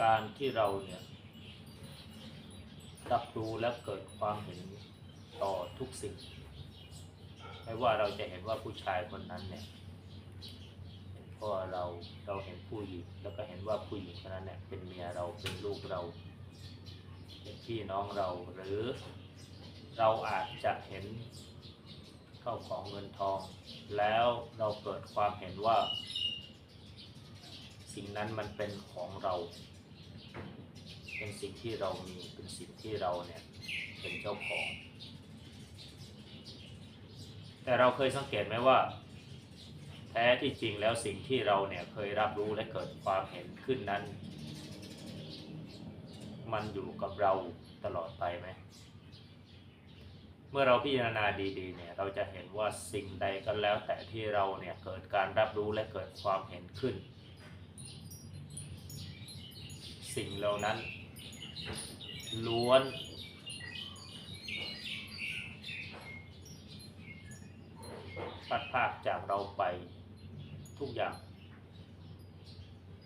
การที่เราเนี่ยรับรู้และเกิดความเห็นต่อทุกสิ่ง ไม่ว่าเราจะเห็นว่าผู้ชายคนนั้นเนี่ยเป็นพ่อเราเราเห็นผู้หญิงแล้วก็เห็นว่าผู้หญิงคนนั้นเนี่ยเป็นเมียเราเป็นลูกเรา เป็นพี่น้องเราหรือเราอาจจะเห็นเข้าของเงินทอง แล้วเราเกิดความเห็นว่า สิ่งนั้นมันเป็นของเรา เป็นสิ่งที่เรามีเป็นสิ่งที่เราเนี่ยเป็นเจ้าของ แต่เราเคยสังเกตไหมว่า แท้ที่จริงแล้วสิ่งที่เราเนี่ยเคยรับรู้และเกิดความเห็นขึ้นนั้น มันอยู่กับเราตลอดไปไหมเมื่อเราพิจารณาดีๆเนี่ยเราจะเห็นว่าสิ่งใดก็แล้วแต่ที่เราเนี่ยเกิดการรับรู้และเกิดความเห็นขึ้น สิ่งเหล่านั้น ล้วน พัดพากจากเราไปทุกอย่าง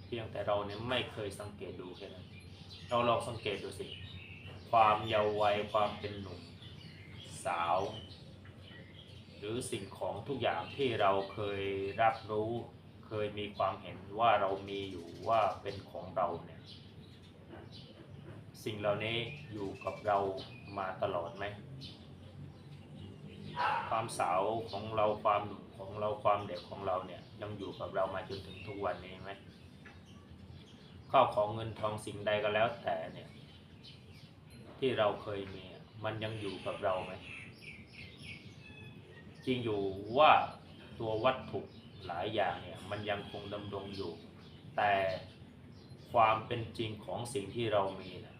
เพียงแต่เราเนี่ยไม่เคยสังเกตดูแค่นั้นเราลองสังเกตดูสิ ความเยาว์วัยความเป็นหนุ่มสาว หรือสิ่งของทุกอย่างที่เราเคยรับรู้ เคยมีความเห็นว่าเรามีอยู่ว่าเป็นของเราเนี่ย สิ่งเหล่านี้อยู่กับเรามาตลอดไหม ความสาวของเราความหนุ่มของเราความเด็กของเราเนี่ยยังอยู่กับเรามาจนถึงทุกวันนี้ไหมข้าวของเงินทองสิ่งใดก็แล้วแต่เนี่ย ที่เราเคยมีมันยังอยู่กับเราไหมจริงอยู่ว่าตัววัตถุหลายอย่างเนี่ยมันยังคงดำรงอยู่ แต่ความเป็นจริงของสิ่งที่เรามีนะ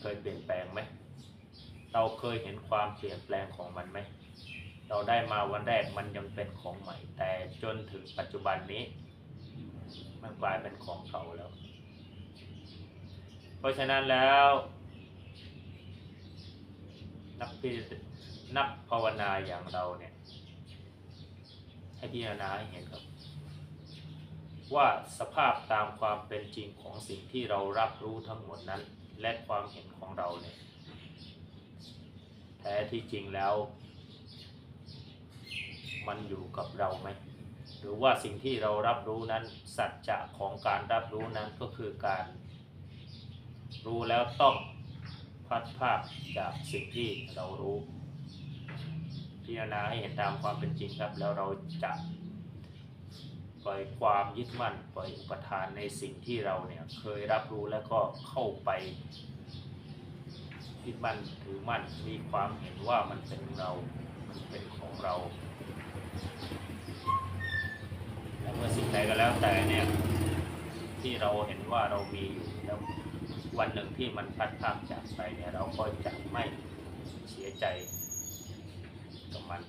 เคยเปลี่ยนแปลงไหม เราเคยเห็นความเปลี่ยนแปลงของมันไหม เราได้มาวันแรกมันยังเป็นของใหม่ แต่จนถึงปัจจุบันนี้ มันกลายเป็นของเก่าแล้ว เพราะฉะนั้นแล้ว นักพินักภาวนาอย่างเราเนี่ยให้พิจารณาให้เห็นครับ ว่าสภาพตามความเป็นจริงของสิ่งที่เรารับรู้ทั้งหมดนั้น และความเห็นของเราเนี่ยแท้ที่จริงแล้ว มันอยู่กับเราไหมหรือว่าสิ่งที่เรารับรู้นั้นสัจจะของการรับรู้นั้นก็คือการ รู้แล้วต้องพัดภาคจากสิ่งที่เรารู้ พิจารณาให้เห็นตามความเป็นจริงครับ แล้วเราจะ ปล่อยความยึดมั่น ปล่อยอุปทานในสิ่งที่เราเนี่ยเคยรับรู้แล้วก็เข้าไปยึดมั่นถือมั่นมีความเห็นว่ามันเป็นเรา มันเป็นของเราและเมื่อสิ่งใดก็แล้วแต่เนี่ยที่เราเห็นว่าเรามีอยู่แล้ววันหนึ่งที่มันพัดพากจากไปเนี่ยเราก็จะไม่เสียใจกับมัน